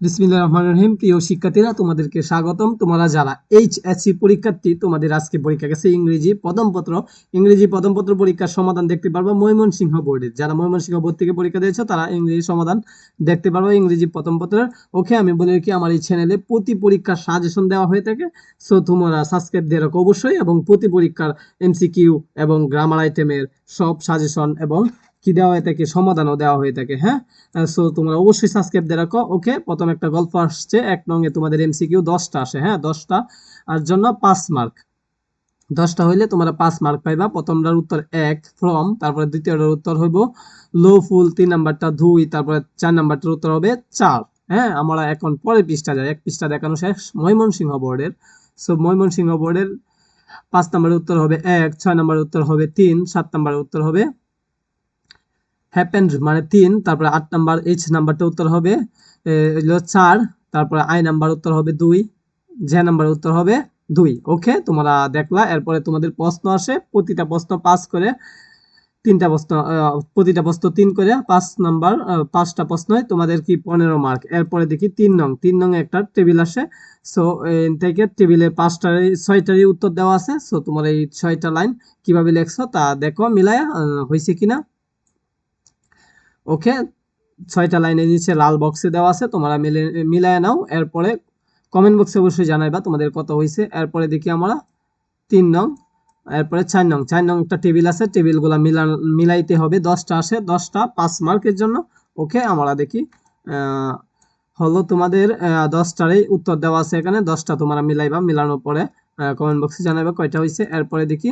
বিসমিল্লাহ রহমান রহিম। প্রিয় শিক্ষার্থীরা, তোমাদেরকে স্বাগতম। তোমরা যারা এইচএসসি পরীক্ষার্থী, তোমাদের আজকে পরীক্ষা গেছে ইংরেজি প্রথমপত্র ইংরেজি প্রথমপত্র পরীক্ষার সমাধান দেখতে পারব ময়মনসিংহ বোর্ডের যারা ময়মনসিংহ বোর্ড থেকে পরীক্ষা দিয়েছ, তারা ইংরেজি সমাধান দেখতে পারব ইংরেজি প্রথম পত্রের। ওকে, আমি বলে রাখি, আমার এই চ্যানেলে প্রতি পরীক্ষার সাজেশন দেওয়া হয়ে থাকে। সো, তোমরা সাবস্ক্রাইব দিয়ে রাখো অবশ্যই, এবং প্রতি পরীক্ষার এমসিকিউ এবং গ্রামার আইটেমের সব সাজেশন এবং কি দেওয়া হয়ে থাকে, সমাধানও দেওয়া হয়ে থাকে হ্যাঁ? সো তোমরা অবশ্যই সাবস্ক্রাইব দিয়ে রাখো। ওকে প্রথম একটা গল্প আসছে, এক নঙ্গে তোমাদের এমসিকিউ দশটা আসে হ্যাঁ? দশটা, আর জন্য পাঁচ মার্ক দশটা হইলে তোমরা পাঁচ মার্ক পাইবা। প্রথমটার উত্তর এক ফ্রম তারপরে দ্বিতীয়টার উত্তর হইব লো ফুল তিন নাম্বারটা দুই, তারপরে চার নাম্বারটার উত্তর হবে চার হ্যাঁ? আমরা এখন পরের পৃষ্ঠা যাই। এক পৃষ্ঠা দেখানো শেষ, ময়মনসিংহ বোর্ডের। সো ময়মনসিংহ বোর্ডের পাঁচ নাম্বারের উত্তর হবে এক, ছয় নাম্বারের উত্তর হবে তিন, সাত নাম্বারের উত্তর হবে হ্যাপেন্ড মানে তিন, তারপরে আট নাম্বার এইচ নাম্বারটা উত্তর হবে চার, তারপরে আই নাম্বার উত্তর হবে দুই জে নাম্বার উত্তর হবে দুই ওকে তোমরা দেখলা, এরপরে তোমাদের প্রশ্ন আসে, প্রতিটা প্রশ্ন পাস করে, তিনটা প্রশ্ন প্রতিটা প্রশ্ন তিন করে, পাঁচ নাম্বার পাঁচটা প্রশ্নয় তোমাদের কি পনেরো মার্ক এরপরে দেখি তিন নং তিন নং একটা টেবিল আসে সো থেকে টেবিলে পাঁচটারই, ছয়টারই উত্তর দেওয়া আছে সো তোমার এই ছয়টা লাইন কীভাবে লেখছো তা দেখো, মিলায়া হয়েছে কিনা? ওকে? ছয়টা লাইনের নিচে লাল বক্সে দেওয়া আছে, তোমরা মিলে, মিলায় নাও। এরপরে কমেন্ট বক্সে অবশ্যই জানাইবা তোমাদের কত হয়েছে এরপরে দেখি আমরা তিন নং, এরপরে চার নং। চার নং একটা টেবিল আছে টেবিলগুলো মিলা, মিলাইতে হবে। দশটা আসে, দশটা পাঁচ মার্কের জন্য। ওকে, আমরা দেখি হলো তোমাদের দশটারই উত্তর দেওয়া আছে এখানে। দশটা তোমরা মিলাইবা, মিলানোর পরে কমেন্ট বক্সে জানাইবা কয়টা হয়েছে এরপরে দেখি,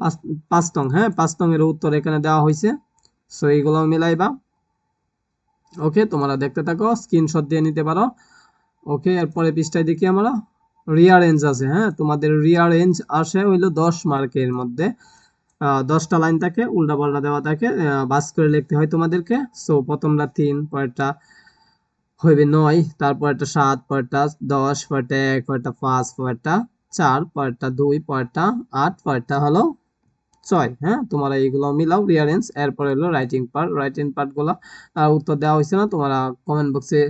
পাঁচ পাঁচ নং হ্যাঁ পাঁচ নং এর উত্তর এখানে দেওয়া হয়েছে সো এইগুলো মিলাইবা। ওকে তোমরা দেখতে থাকো স্ক্রিনশট দিয়ে নিতে পারো। ওকে এরপরে পৃষ্ঠায় দেখি আমরা। রিয়ারেঞ্জ আছে হ্যাঁ? তোমাদের রিয়ারেঞ্জ আসে হইল দশ মার্কের মধ্যে। দশটা লাইন থাকে, উল্টা পাল্টা দেওয়া থাকে বাস করে লিখতে হয় তোমাদেরকে। সো প্রথমটা তিন, পরেরটা হইবে নয় তারপরটা সাত, পরেরটা দশ, পরেরটা এক, পরেরটা পাঁচ, পরেরটা চার, পরেরটা দুই, পরেরটা আট, পরেরটা হলো ছয় হ্যাঁ? তোমরা এইগুলো মিলাও রিয়ারেঞ্জ এরপরে হলো রাইটিং পার্ট রাইটিং পার্টগুলো উত্তর দেওয়া হয়েছে না। তোমরা কমেন্ট বক্সে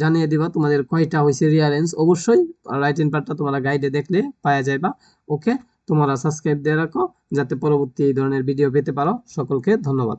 জানিয়ে দিবা তোমাদের কয়টা হয়েছে রিয়ারেঞ্জ অবশ্যই রাইটিং পার্টটা তোমরা গাইডে দেখলে পাওয়া যাইবা। ওকে তোমরা সাবস্ক্রাইব দিয়ে রাখো, যাতে পরবর্তী এই ধরনের ভিডিও পেতে পারো। সকলকে ধন্যবাদ।